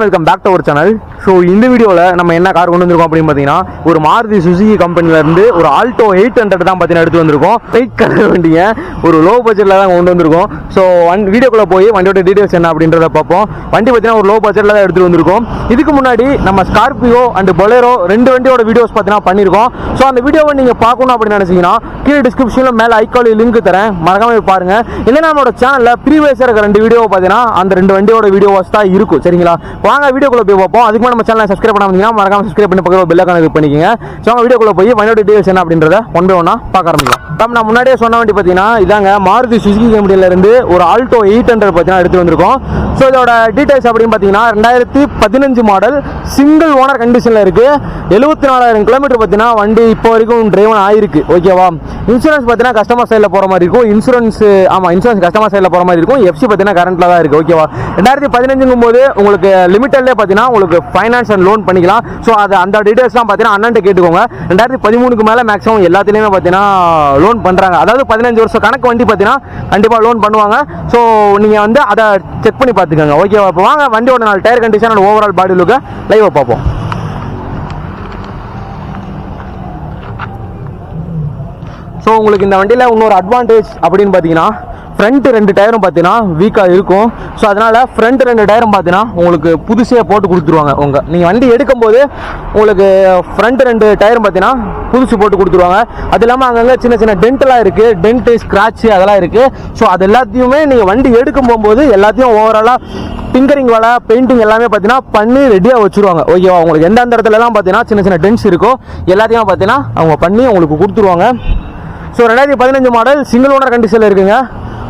Welcome back to our channel so இந்த வீடியோவில் நம்ம என்ன கார் கொண்டு வந்திருக்கோம் அப்படின்னு பார்த்தீங்கன்னா ஒரு மாருதி சுசுகி கம்பெனிலேருந்து ஒரு ஆல்டோ எயிட் ஹண்ட்ரட் தான் பார்த்தீங்கன்னா எடுத்து வந்திருக்கோம். பைக் கலர் வண்டிங்க. ஒரு லோ பட்ஜெட்டில் தான் கொண்டு வந்திருக்கோம். ஸோ வன் வீடியோக்குள்ளே போய் வண்டியோட டீட்டெயில்ஸ் என்ன அப்படின்றத பார்ப்போம். வண்டி பார்த்தீங்கன்னா ஒரு லோ பட்ஜெட்டில் தான் எடுத்துகிட்டு வந்திருக்கோம். இதுக்கு முன்னாடி நம்ம ஸ்கார்பியோ அண்ட் பொலேரோ ரெண்டு வண்டியோட வீடியோஸ் பார்த்தீங்கன்னா பண்ணியிருக்கோம் ஸோ அந்த வீடியோவை நீங்கள் பார்க்கணும் அப்படின்னு நினச்சிங்கன்னா கீழே டிஸ்கிரிப்ஷனில் மேலே ஐக்காலி லிங்க் தரேன். மறக்காமல் பாருங்கள் இல்லைன்னா நம்மளோட சேனலில் ப்ரீவியஸாக இருக்கிற ரெண்டு வீடியோ பார்த்தீங்கன்னா அந்த ரெண்டு வண்டியோட வீடியோஸ் தான் இருக்கும். சரிங்களா? வாங்க வீடியோக்குள்ள போய் பார்ப்போம். அதுக்கு முன்னாடி நம்ம சேனலை சப்ஸ்கிரைப் பண்ணாமல் மறக்காம சப்ஸ்கிரைப் பண்ணி பக்கத்தில் பெல் ஐக்கான கிளிக் பண்ணிக்கங்க. ஸோ அவங்க வீடியோக்குள்ள போய் வண்டியோட டீடைல்ஸ் என்ன அப்படின்றத ஒன் பை ஒன்னாக பார்க்க ஆரம்பிக்கலாம். இப்போ நான் முன்னாடியே சொன்ன வண்டி பார்த்தீங்கன்னா இதாங்க மாருதி சுசுகி கம்பெனியிலேருந்து ஒரு ஆல்டோ எயிட் ஹண்ட்ரட் பார்த்தீங்கன்னா எடுத்து வந்திருக்கோம். ஸோ இதோட டீடைல்ஸ் அப்படின்னு பார்த்தீங்கன்னா ரெண்டாயிரத்தி பதினஞ்சு மாடல் சிங்கிள் ஓனர் கண்டிஷனில் இருக்குது எழுபத்தி நாலாயிரம் கிலோமீட்டர் பார்த்தீங்கன்னா வண்டி இப்போ வரைக்கும் டிரைவன் ஆயிருக்கு. ஓகேவா இன்சூரன்ஸ் பார்த்தீங்கன்னா கஸ்டமர் சைடில் போகிற மாதிரி இருக்கும். இன்சூரன்ஸ் ஆமாம் இன்சூரன்ஸ் கஸ்டமர் சைடில் போகிற மாதிரி இருக்கும். எஃப்சி பார்த்தீங்கன்னா கரண்ட்டில் தான் இருக்குது ஓகேவா ரெண்டாயிரத்தி பதினஞ்சுங்கும் போது உங்களுக்கு லிமிட்டட்லேயே பார்த்தீங்கன்னா உங்களுக்கு ஃபைனான்ஸ் அண்ட் லோன் பண்ணிக்கலாம். ஸோ அது அந்த டீட்டெயில்ஸ்லாம் பார்த்தீங்கன்னா அண்ணன்ட்ட கேட்டுக்கோங்க. ரெண்டாயிரத்தி பதிமூணுக்கு மேலே மேக்ஸிமம் எல்லாத்துலேயுமே பார்த்தீங்கன்னா லோன் பண்ணுறாங்க அதாவது பதினஞ்சு வருஷம் கணக்கு வண்டி பார்த்தீங்கன்னா கண்டிப்பாக லோன் பண்ணுவாங்க. ஸோ நீங்கள் வந்து அதை செக் பண்ணி பார்த்துக்கோங்க. ஓகேவா இப்போ வாங்க வண்டியோட நாலு tyre condition and overall body லுக்கை லைவாக பார்ப்போம். ஸோ உங்களுக்கு இந்த வண்டியில் இன்னொரு அட்வான்டேஜ் அப்படின்னு பார்த்தீங்கன்னா ஃப்ரண்ட் ரெண்டு டயரும் பார்த்தீங்கன்னா வீக்காக இருக்கும். ஸோ அதனால் ஃப்ரண்ட் ரெண்டு டயரும் பார்த்தீங்கன்னா உங்களுக்கு புதுசே போட்டு கொடுத்துருவாங்க உங்கள் நீங்கள் வண்டி எடுக்கும்போது உங்களுக்கு ஃப்ரண்ட் ரெண்டு டயரும் பார்த்தீங்கன்னா புதுசு போட்டு கொடுத்துருவாங்க. அது இல்லாமல் அங்கங்கே சின்ன சின்ன டென்ட்லாம் இருக்குது டென்ட்டு ஸ்க்ராட்சு அதெல்லாம் இருக்குது ஸோ அது எல்லாத்தையுமே நீங்கள் வண்டி எடுக்கும் போகும்போது எல்லாத்தையும் ஓவராலாக டிங்கரிங் வேலை பெயிண்டிங் எல்லாமே பார்த்தீங்கன்னா பண்ணி ரெடியாக வச்சுருவாங்க. ஓகேவா உங்களுக்கு எந்தெந்த இடத்துலலாம் பார்த்தீங்கன்னா சின்ன சின்ன டென்ஸ் இருக்கோ எல்லாத்தையும் பார்த்தீங்கன்னா அவங்க பண்ணி உங்களுக்கு கொடுத்துருவாங்க. ஸோ ரெண்டாயிரத்தி பதினஞ்சு மாடல் சிங்கிள் ஓனர் கண்டிஷனில் இருக்குங்க.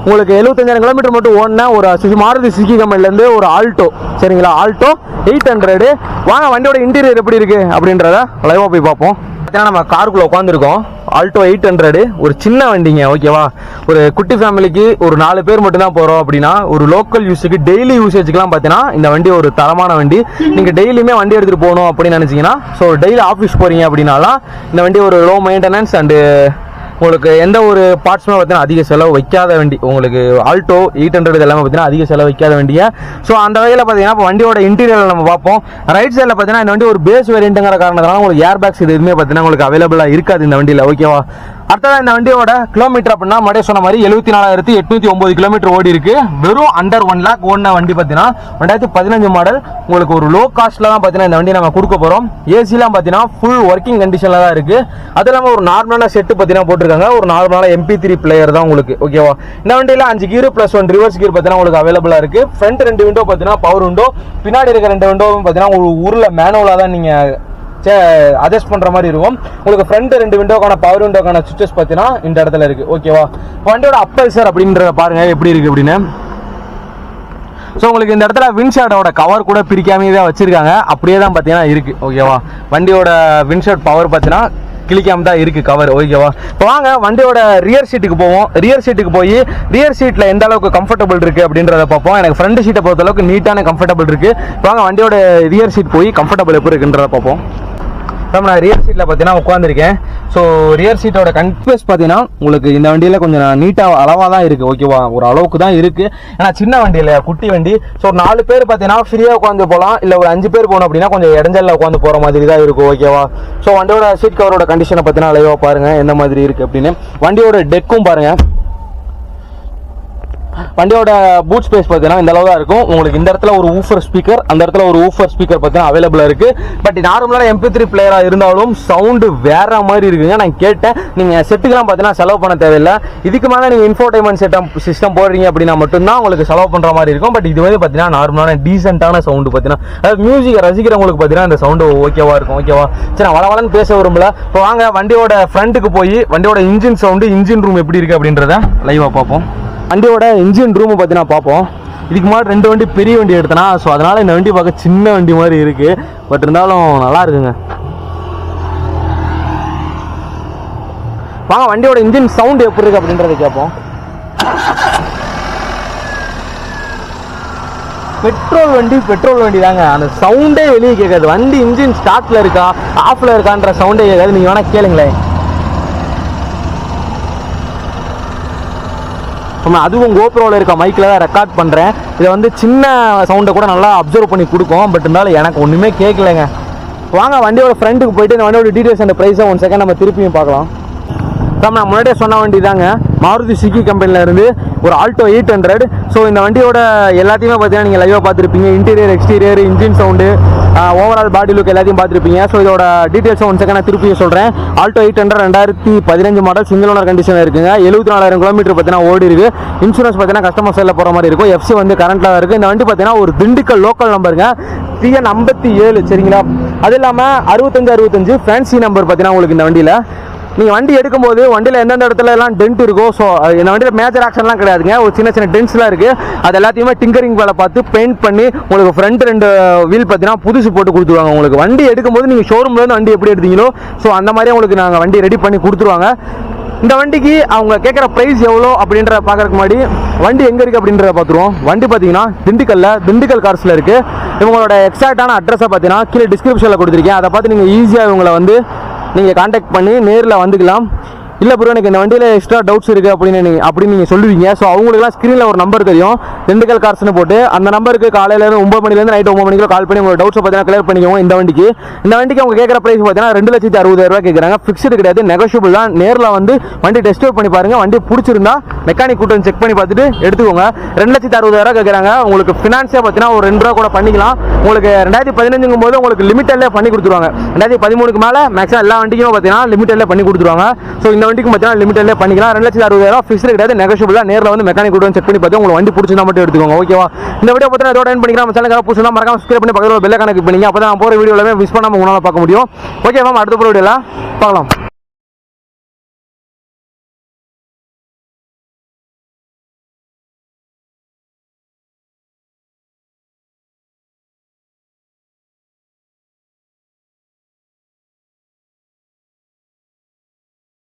உங்களுக்கு எழுபத்தஞ்சாயிரம் கிலோமீட்டர் மட்டும் ஓடினா ஒரு சுசி மாருதி சுசுகி கம்பெனிலேருந்து ஒரு ஆல்டோ சரிங்களா? ஆல்டோ எயிட் ஹண்ட்ரடு வாங்க வண்டியோட இன்டீரியர் எப்படி இருக்குது அப்படின்றத லைவாக போய் பார்ப்போம். பார்த்தீங்கன்னா நம்ம காருக்குள்ளே உட்காந்துருக்கோம் ஆல்டோ எயிட் ஹண்ட்ரடு ஒரு சின்ன வண்டிங்க ஓகேவா ஒரு குட்டி ஃபேமிலிக்கு ஒரு நாலு பேர் மட்டும்தான் போகிறோம் அப்படின்னா ஒரு லோக்கல் யூஸுக்கு டெய்லி யூசேஜுக்குலாம் பார்த்தீங்கன்னா இந்த வண்டி ஒரு தரமான வண்டி. நீங்கள் டெய்லியுமே வண்டி எடுத்துகிட்டு போகணும் அப்படின்னு நினச்சிங்கன்னா ஸோ டெய்லி ஆஃபீஸ் போகிறீங்க அப்படின்னாலாம் இந்த வண்டி ஒரு லோ மெயின்டெனன்ஸ் அண்டு உங்களுக்கு எந்த ஒரு பார்ட்ஸுமே பார்த்தீங்கன்னா அதிக செலவு வைக்காத வண்டி உங்களுக்கு ஆல்டோ எயிட் ஹண்ட்ரட் எல்லாமே பார்த்தீங்கன்னா அதிக செலவு வைக்காத வண்டியை ஸோ அந்த வகையில் பார்த்தீங்கன்னா இப்போ வண்டியோட இன்டீரியர் நம்ம பார்ப்போம். ரைட் சைடில் பார்த்தீங்கன்னா இந்த வண்டி ஒரு பேஸ் வேரியண்ட்டுங்கிற காரணத்தினால உங்களுக்கு ஏர் பேக்ஸ் இது எதுவுமே பார்த்தீங்கன்னா உங்களுக்கு அவைலபிளாக இருக்காது இந்த வண்டியில் ஓகேவா அடுத்ததான் இந்த வண்டியோட கிலோமீட்டர் அப்படின்னா மடைய சொன்ன மாதிரி எழுபத்தி நாலாயிரத்தி எட்நூத்தி ஒன்பது கிலோமீட்டர் ஓடி இருக்கு. வெறும் அண்டர் ஒன் லேக் ஓடின வண்டி பார்த்தீங்கன்னா ரெண்டாயிரத்தி பதினஞ்சு மாடல் உங்களுக்கு ஒரு லோ காஸ்ட்ல தான் பார்த்தீங்கன்னா இந்த வண்டி நம்ம கொடுக்க போறோம். ஏசிலாம் பார்த்தீங்கன்னா ஃபுல் ஒர்க்கிங் கண்டிஷன்ல தான் இருக்கு. அது இல்லாமல் ஒரு நார்மலான செட்டு பார்த்தீங்கன்னா போட்டிருக்காங்க. ஒரு நார்மலான எம்பி த்ரீ பிளேயர் தான் உங்களுக்கு ஓகேவா இந்த வண்டியில் அஞ்சு gear plus one reverse gear பார்த்தீங்கன்னா உங்களுக்கு அவைலபிளாக இருக்கு. ஃப்ரண்ட் ரெண்டு விண்டோ பார்த்தீங்கன்னா பவர் விண்டோ பின்னாடி இருக்க ரெண்டு விண்டோவும் பார்த்தீங்கன்னா ஒரு ஊரில் மேனுவலாக தான் நீங்கள் அட்ஜஸ்ட் பண்ணுற மாதிரி இருக்கும். உங்களுக்கு ஃப்ரண்ட் ரெண்டு விண்டோக்கான பவர் விண்டோக்கான சுவிச்சஸ் பார்த்தீங்கன்னா இந்த இடத்துல இருக்கு. ஓகேவா வண்டியோட அப்பல்சர் அப்படின்றத பாருங்க எப்படி இருக்கு அப்படின்னு. ஸோ உங்களுக்கு இந்த இடத்துல வின்ஷார்டோட கவர் கூட பிரிக்காமே தான் வச்சிருக்காங்க. அப்படியே தான் பார்த்தீங்கன்னா இருக்கு ஓகேவா வண்டியோட வின்ஷார்ட் பவர் பார்த்தீங்கன்னா கிளிக்காம தான் இருக்குது கவர் ஓகேவா இப்போ வாங்க வண்டியோட ரியர் சீட்டுக்கு போவோம். ரியர் சீட்டுக்கு போய் ரியர் சீட்டில் எந்த அளவுக்கு கம்ஃபர்டபுள் இருக்குது அப்படின்றத பார்ப்போம். எனக்கு ஃப்ரண்ட் சீட்டை பொறுத்த அளவுக்கு நீட்டான கம்ஃபர்டபுள் இருக்குது இப்போ வாங்க வண்டியோட ரியர் சீட் போய் கம்ஃபர்டபுள் எப்படி இருக்குன்றத பார்ப்போம். மேம் நான் ரியர் சீட்டில் பார்த்தீங்கன்னா உட்காந்துருக்கேன் ஸோ ரியர் சீட்டோட கன்ஃபியூஸ் பார்த்தீங்கன்னா உங்களுக்கு இந்த வண்டியில் கொஞ்சம் நீட்டாக அளவாக தான் இருக்குது ஓகேவா ஒரு அளவுக்கு தான் இருக்குது ஏன்னா சின்ன வண்டி இல்லையா குட்டி வண்டி. ஸோ நாலு பேர் பார்த்தீங்கன்னா ஃப்ரீயாக உட்காந்து போகலாம் இல்லை ஒரு அஞ்சு பேர் போகணும் அப்படின்னா கொஞ்சம் இடைஞ்சல்ல உட்காந்து போகிற மாதிரி தான் இருக்கும் ஓகேவா ஸோ வண்டியோட சீட் கவரோட கண்டிஷனை பார்த்தீங்கன்னா லைவாக பாருங்கள் எந்த மாதிரி இருக்குது அப்படின்னு. வண்டியோட டெக்கும் பாருங்கள் வண்டியோட பூட் ஸ்பேஸ் பார்த்தீங்கன்னா இந்த அளவு தான் இருக்கும். உங்களுக்கு இந்த இடத்துல ஒரு ஊஃபர் ஸ்பீக்கர் அந்த இடத்துல ஒரு ஊஃபர் ஸ்பீக்கர் பார்த்தீங்கன்னா அவைலபிளாக இருக்குது பட் நார்மலான எம்பி த்ரீ பிளேயராக இருந்தாலும் சவுண்டு வேற மாதிரி இருக்குங்க. நான் கேட்டேன். நீங்கள் செட்டுக்கெல்லாம் பார்த்தீங்கன்னா செலவு பண்ண தேவையில்லை. இதுக்கு மேலே நீங்கள் இன்ஃபோடைன்மெண்ட் செட்டம் சிஸ்டம் போடுறீங்க அப்படின்னா மட்டும்தான் உங்களுக்கு செலவு பண்ணுற மாதிரி இருக்கும். பட் இது வந்து பார்த்தீங்கன்னா நார்மலான டீசென்ட்டான சவுண்டு பார்த்தீங்கன்னா அதாவது மியூசிக்கை ரசிக்கிறவங்களுக்கு பார்த்தீங்கன்னா இந்த சவுண்டு ஓகேவா இருக்கும். ஓகேவா சரி நான் வளவலன்னு பேச விரும்பல. இப்போ வாங்க வண்டியோட ஃப்ரண்ட்டுக்கு போய் வண்டியோட இன்ஜின் சவுண்டு இன்ஜின் ரூம் எப்படி இருக்குது அப்படின்றத லைவாக பார்ப்போம். வண்டியோட இன்ஜின் ரூமை பார்த்தீங்கன்னா பார்ப்போம். இதுக்கு முன்னாடி ரெண்டு வண்டி பெரிய வண்டி எடுத்தனா ஸோ அதனால் இந்த வண்டி பார்க்க சின்ன வண்டி மாதிரி இருக்குது பட் இருந்தாலும் நல்லா இருக்குங்க. வாங்க வண்டியோட இன்ஜின் சவுண்ட் எப்படி இருக்கு அப்படின்றத கேட்போம். பெட்ரோல் வண்டி பெட்ரோல் வண்டி தாங்க. அந்த சவுண்டே வெளியே கேட்காது. வண்டி இன்ஜின் ஸ்டார்ட்ல இருக்கா ஆஃப்ல இருக்கான்ற சவுண்டே கேட்காது. நீங்க வேணா கேளுங்களேன். நம்ம அதுவும் கோப்ரோவில் இருக்க மைக்கில் தான் ரெக்கார்ட் பண்ணுறேன் இதை வந்து சின்ன சவுண்டை கூட நல்லா அப்சர்வ் பண்ணி கொடுக்கும். பட் இருந்தாலும் எனக்கு ஒன்றுமே கேட்கலங்க வாங்க வண்டியோட ஃப்ரெண்டுக்கு போயிட்டு இந்த வண்டியோட டீட்டெயில்ஸ் அந்த ப்ரைஸை ஒன் செகண்ட் நம்ம திருப்பியும் பார்க்கலாம். சார் நான் முன்னாடியே சொன்ன வண்டி தாங்க மாருதி சுகி கம்பெனிலேருந்து ஒரு ஆல்டோ எயிட் ஹண்ட்ரட் ஸோ இந்த வண்டியோட எல்லாத்தையுமே பார்த்தீங்கன்னா நீங்கள் லைவாக பார்த்துருப்பீங்க. Interior exterior engine sound overall body look எல்லாத்தையும் பார்த்துருப்பீங்க. ஸோ இதோட டீட்டெயில்ஸ் ஒன் செகண்ட் நான் திருப்பி சொல்கிறேன் ஆல்டோ எயிட் ஹண்ட்ரட் ரெண்டாயிரத்தி பதினஞ்சு மாடல் சிங்கிள் ஓனர் கண்டிஷன் இருக்குங்க. எழுபத்தி நாலாயிரம் கிலோமீட்டர் பார்த்தீங்கன்னா ஓடி இருக்கு. இன்சூரன்ஸ் பார்த்தீங்கன்னா கஸ்டமர் சைடில் போகிற மாதிரி இருக்கும். எஃப்சி வந்து கரண்ட்டில் இருக்குது இந்த வண்டி பார்த்தீங்கன்னா ஒரு திண்டுக்கல் லோக்கல் நம்பருங்க டிஎன் ஐம்பத்தி ஏழு சரிங்களா? அது இல்லாமல் அறுபத்தஞ்சு அறுபத்தஞ்சு ஃபேன்சி நம்பர் பார்த்தீங்கன்னா உங்களுக்கு இந்த வண்டியில். நீங்கள் வண்டி எடுக்கும்போது வண்டியில் எந்தெந்த இடத்துல எல்லாம் டென்ட் இருக்கோ ஸோ இந்த வண்டியில் மேஜர் ஆக்ஷன்லாம் கிடையாதுங்க. ஒரு சின்ன சின்ன டென்ட்ஸ்லாம் இருக்குது அது எல்லாத்தையுமே டிங்கரிங் வேலை பார்த்து பெயிண்ட் பண்ணி உங்களுக்கு ஃப்ரண்ட் ரெண்டு வீல் பார்த்தீங்கன்னா புதுசு போட்டு கொடுத்துருவாங்க உங்களுக்கு. வண்டி எடுக்கும்போது நீங்கள் ஷோரூம்லேருந்து வண்டி எப்படி எடுத்தீங்களோ ஸோ அந்த மாதிரி உங்களுக்கு நாங்கள் வண்டி ரெடி பண்ணி கொடுத்துருவாங்க. இந்த வண்டிக்கு அவங்க கேட்குற ப்ரைஸ் எவ்வளோ அப்படின்ற பார்க்கறதுக்கு முன்னாடி வண்டி எங்கே இருக்குது அப்படின்றத பார்த்துருவோம். வண்டி பார்த்தீங்கன்னா திண்டுக்கல்ல திண்டுக்கல் கார்ஸில் இருக்குது இவங்களோட எக்ஸாக்டான அட்ரஸை பார்த்தீங்கன்னா கீழே டிஸ்கிரிப்ஷனில் கொடுத்துருக்கேன். அதை பார்த்து நீங்கள் ஈஸியாக இவங்களை வந்து நீங்கள் காண்டாக்ட் பண்ணி நேரில் வந்துக்கலாம். இல்லை ப்ரோ எனக்கு இந்த வண்டியில் எக்ஸ்ட்ரா டவுட்ஸ் இருக்குது அப்படின்னு நீங்கள் அப்படின்னு நீங்கள் சொல்லுவீங்க. ஸோ அவங்களுக்குலாம் ஸ்க்ரீனில் ஒரு நம்பர் தெரியும். திண்டுக்கல் கார்ஸ்னு போட்டு அந்த நம்பருக்கு காலையிலேருந்து ஒம்பது மணிலேருந்து நைட் ஒம்பது மணிக்கு கால் பண்ணி உங்களோட டவுட்ஸை பார்த்தீங்கன்னா கிளியர் பண்ணிக்கோங்க இந்த வண்டிக்கு. இந்த வண்டிக்கு அவங்க கேட்குற ப்ரைஸ் பார்த்தீங்கன்னா ரெண்டு லட்சத்தி அறுபதாயிரம் கேட்குறாங்க. ஃபிக்ஸ்டு கிடையாது நெகோஷியபிள் தான். நேரில் வந்து வண்டி டெஸ்ட் பண்ணி பாருங்க. வண்டி பிடிச்சிருந்தா மெக்கானிக் கூட்டம் செக் பண்ணி பார்த்துட்டு எடுத்துக்கோங்க. ரெண்டு லட்சத்தி அறுபதாயிரம் கேட்குறாங்க. உங்களுக்கு ஃபினான்ஸே பார்த்தீங்கன்னா ஒரு ரெண்டு ரூபா கூட பண்ணிக்கலாம். உங்களுக்கு ரெண்டாயிரத்தி பதினஞ்சுங்கும் போது உங்களுக்கு லிமிட்டட்லேயே பண்ணி கொடுத்துருவாங்க. ரெண்டாயிரத்தி பதிமூணுக்கு மேலே மேக்ஸிமம் எல்லா வண்டிக்கும் பார்த்தீங்கன்னா லிமிட்டட்லேயே பண்ணி கொடுத்துருவாங்க. ஸோ இந்த வண்டிக்கு மத்தியான லிமிட்டட்லேயே பண்ணிக்கலாம். ரெண்டு லட்சத்தி அறுபதாயிரம் ஃபிக்ஸ்டு கிடையாது. நெகோஷியபிளாக நேரில் வந்து மெக்கானிக் கூட்டம் செக் பண்ணி பார்த்து உங்களுக்கு வண்டி பிடிச்சிருந்தா மட்டும் எடுத்துக்கோங்க. ஓகேவா இந்த வீடியோ பார்த்தீங்கன்னா இதோட என் பண்ணிக்கலாம் சேனல் சேனலுக்கு புதுசாக மறக்காம சப்ஸ்கிரைப் பண்ணி பக்கத்தில் பெல்ல கணக்கு பண்ணிங்க. அப்போ தான் நான் போகிற வீடியோவில் மிஸ் பண்ணாமல் உங்களால் பார்க்க முடியும். ஓகே மேம் அடுத்த வீடியோவில் பார்க்கலாம்